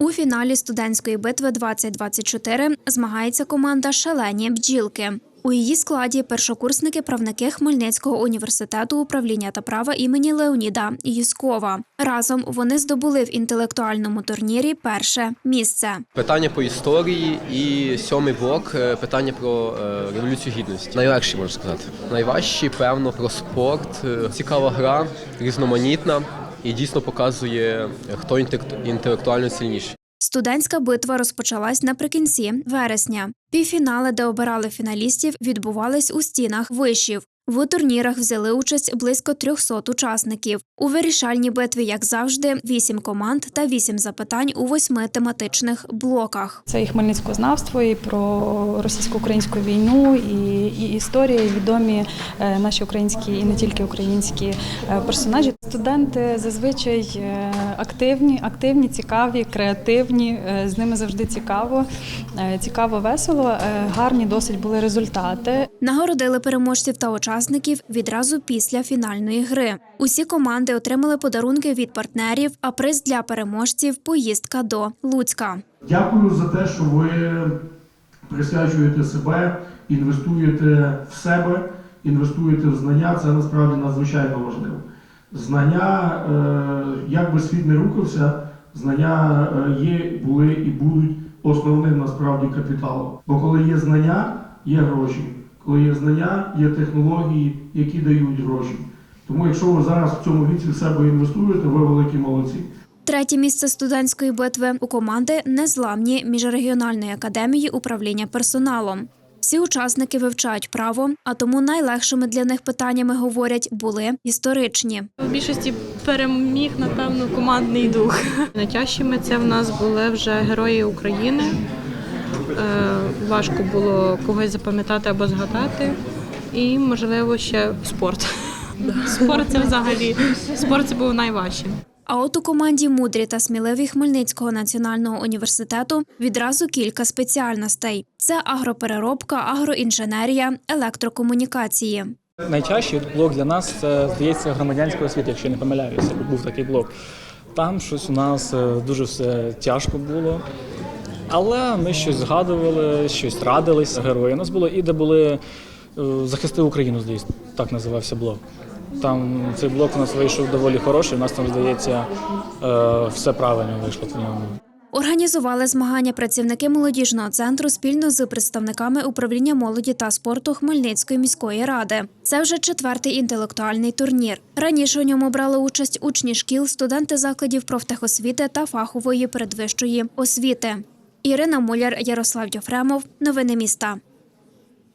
У фіналі студентської битви 2024 змагається команда Шалені бджілки. У її складі першокурсники правники Хмельницького університету управління та права імені Леоніда Юськова. Разом вони здобули в інтелектуальному турнірі перше місце. Питання по історії і сьомий блок е, питання про е, революцію гідності. Найлегші можна сказати. Найважчі, певно, про спорт. Е, Цікава гра, різноманітна і дійсно показує, хто інтелект- інтелектуально сильніший. Студентська битва розпочалась наприкінці вересня. Півфінали, де обирали фіналістів, відбувались у стінах вишів. В турнірах взяли участь близько 300 учасників. У вирішальній битві, як завжди, вісім команд та вісім запитань у восьми тематичних блоках. Це і хмельницькознавство, і про російсько-українську війну, і, і історія, і відомі е, наші українські і не тільки українські е, персонажі. Студенти зазвичай е, активні, активні, цікаві, креативні. е, З ними завжди цікаво, е, цікаво, весело. Е, Гарні досить були результати. Нагородили переможців та учасників відразу після фінальної гри. Усі команди отримали подарунки від партнерів, а приз для переможців поїздка до Луцька. Дякую за те, що ви присвячуєте себе, інвестуєте в себе, інвестуєте в знання. Це насправді надзвичайно важливо. Знання, як би світ не рухався, знання е, є, були і будуть основним насправді капіталом. Бо коли є знання, є гроші. Коли є знання, є технології, які дають гроші. Тому, якщо ви зараз в цьому віці в себе інвестуєте, ви великі молодці. Третє місце студентської битви у команди незламні міжрегіональної академії управління персоналом. Всі учасники вивчають право, а тому найлегшими для них питаннями говорять були історичні. У більшості переміг, напевно, командний дух. Найтяжчими це в нас були вже герої України. Е, важко було когось запам'ятати або згадати. І, можливо, ще спорт. Спорт це взагалі спорт це був найважчим. А от у команді мудрі та сміливі Хмельницького національного університету відразу кілька спеціальностей: це агропереробка, агроінженерія, електрокомунікації. Найчастіший блок для нас це здається громадянська освіта, якщо я не помиляюся, був такий блок. Там щось у нас е, дуже все тяжко було. Але ми щось згадували, щось радились герої. У нас було і де були е, захисти Україну, здається, так називався блок. Там цей блок у нас вийшов доволі хороший. У нас там, здається, е, все правильно вийшло в ньому. Організували змагання працівники молодіжного центру спільно з представниками управління молоді та спорту Хмельницької міської ради. Це вже четвертий інтелектуальний турнір. Раніше у ньому брали участь учні шкіл, студенти закладів профтехосвіти та фахової передвищої освіти. Ірина Муляр, Ярослав Дьофремов. Новини міста.